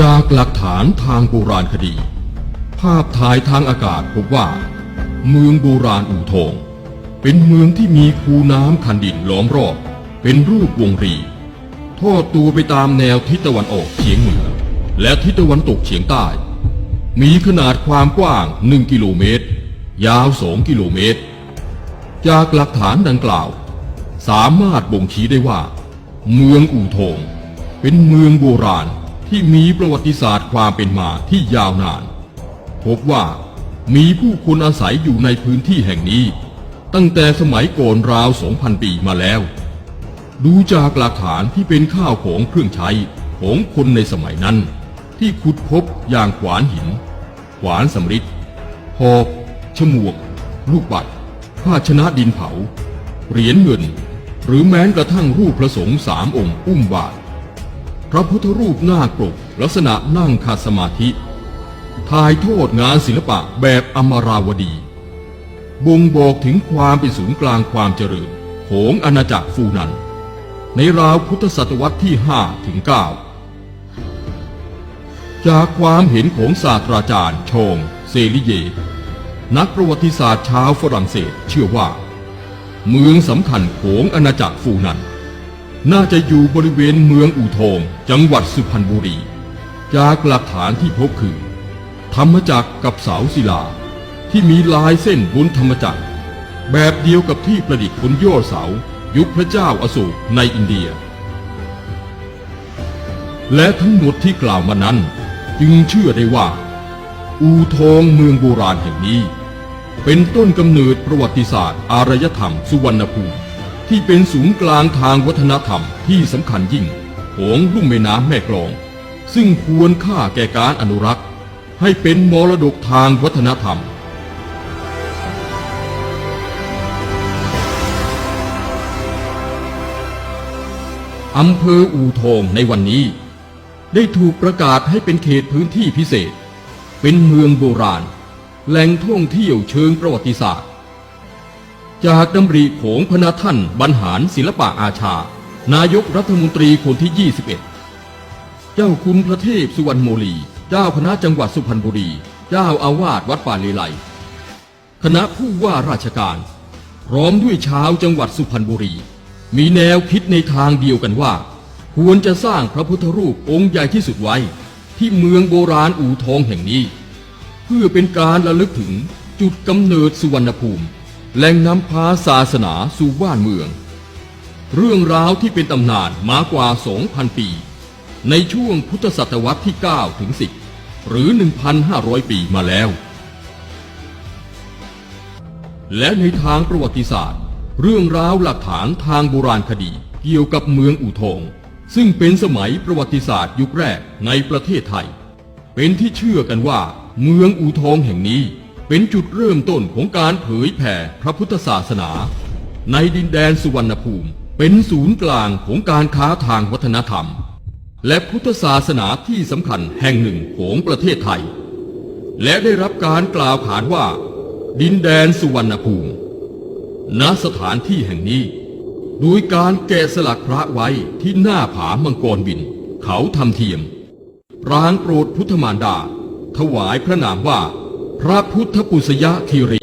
จากหลักฐานทางโบราณคดี ภาพถ่ายทางอากาศพบว่า เมืองโบราณอู่ทอง เป็นเมืองที่มีคูน้ำคันดินล้อมรอบ เป็นรูปวงรีทอดตัวไปตามแนวทิศตะวันออกเฉียงเหนือ และทิศตะวันตกเฉียงใต้ มีขนาดความกว้าง 1 กิโลเมตร ยาว 2 กิโลเมตร จากหลักฐานดังกล่าว สามารถบ่งชี้ได้ว่า เมืองอู่ทอง เป็นเมืองโบราณ ที่มีประวัติศาสตร์ความเป็นมาที่ยาวนาน พบว่ามีผู้คนอาศัยอยู่ในพื้นที่แห่งนี้ ตั้งแต่สมัยก่อนราว 2,000 ปีมาแล้ว ดูจากหลักฐานที่เป็นข้าวของเครื่องใช้ของคนในสมัยนั้น ที่ขุดพบอย่างขวานหิน ขวานสำริดหอกฉมวก ลูกปัดภาชนะดินเผา เหรียญเงิน หรือแม้กระทั่งรูปพระสงฆ์สามองค์อุ้มบาท พระพุทธรูปหน้าปกลักษณะนั่งคาสมาธิ ถ่ายโทษงานศิลปะแบบอมราวดี บ่งบอกถึงความเป็นศูนย์กลางความเจริญของอาณาจักรฟูนัน ในราวพุทธศตวรรษที่ 5 ถึง 9 จากความเห็นของศาสตราจารย์ชองเซลิเย นักประวัติศาสตร์ชาวฝรั่งเศสเชื่อว่า เมืองสำคัญของอาณาจักรฟูนัน น่าจะอยู่บริเวณเมืองอู่ทองจังหวัดสุพรรณบุรี จากหลักฐานที่พบคือ ธรรมจักรกับเสาศิลา ที่มีลายเส้นบนธรรมจักร แบบเดียวกับที่ประดิษฐ์บนยอดเสายุคพระเจ้าอโศกในอินเดีย และทั้งหมดที่กล่าวมานั้น จึงเชื่อได้ว่า อู่ทองเมืองโบราณแห่งนี้ เป็นต้นกำเนิดประวัติศาสตร์อารยธรรมสุวรรณภูมิ ที่เป็นศูนย์กลางทางวัฒนธรรมที่สำคัญยิ่งของลุ่มแม่น้ำแม่กลอง ซึ่งควรค่าแก่การอนุรักษ์ ให้เป็นมรดกทางวัฒนธรรมอำเภออู่ทองในวันนี้ ได้ถูกประกาศให้เป็นเขตพื้นที่พิเศษ เป็นเมืองโบราณ แหล่งท่องเที่ยวเชิงประวัติศาสตร์ จากดำริของพระท่านบรรหารศิลปะอาชา นายกรัฐมนตรีคนที่ 21 เจ้าคุณพระเทพสุวรรณโมลี เจ้าคณะจังหวัดสุพรรณบุรี เจ้าอาวาสวัดป่าเลไลคณะผู้ว่าราชการ พร้อมด้วยชาวจังหวัดสุพรรณบุรี มีแนวคิดในทางเดียวกันว่า ควรจะสร้างพระพุทธรูปองค์ใหญ่ที่สุดไว้ ที่เมืองโบราณอู่ทองแห่งนี้ เพื่อเป็นการระลึกถึงจุดกำเนิดสุวรรณภูมิ แหล่งนำพาศาสนาสู่บ้านเมือง เรื่องราวที่เป็นตำนานมากว่า 2,000 ปี ในช่วงพุทธศตวรรษที่ 9 ถึง 10 หรือ 1,500 ปีมาแล้ว และในทางประวัติศาสตร์ เรื่องราวหลักฐานทางโบราณคดีเกี่ยวกับเมืองอู่ทอง ซึ่งเป็นสมัยประวัติศาสตร์ยุคแรกในประเทศไทย เป็นที่เชื่อกันว่าเมืองอู่ทองแห่งนี้ เป็นจุดเริ่มต้นของการเผยแผ่พระพุทธศาสนา ในดินแดนสุวรรณภูมิ เป็นศูนย์กลางของการค้าทางวัฒนธรรม และพุทธศาสนาที่สำคัญแห่งหนึ่งของประเทศไทย และได้รับการกล่าวขานว่า ดินแดนสุวรรณภูมิ ณสถานที่แห่งนี้ โดยการแกะสลักพระไว้ที่หน้าผามังกรบิน เขาทำเทียมรางโปรดพุทธมารดา ถวายพระนามว่า พระพุทธปุษยคีรี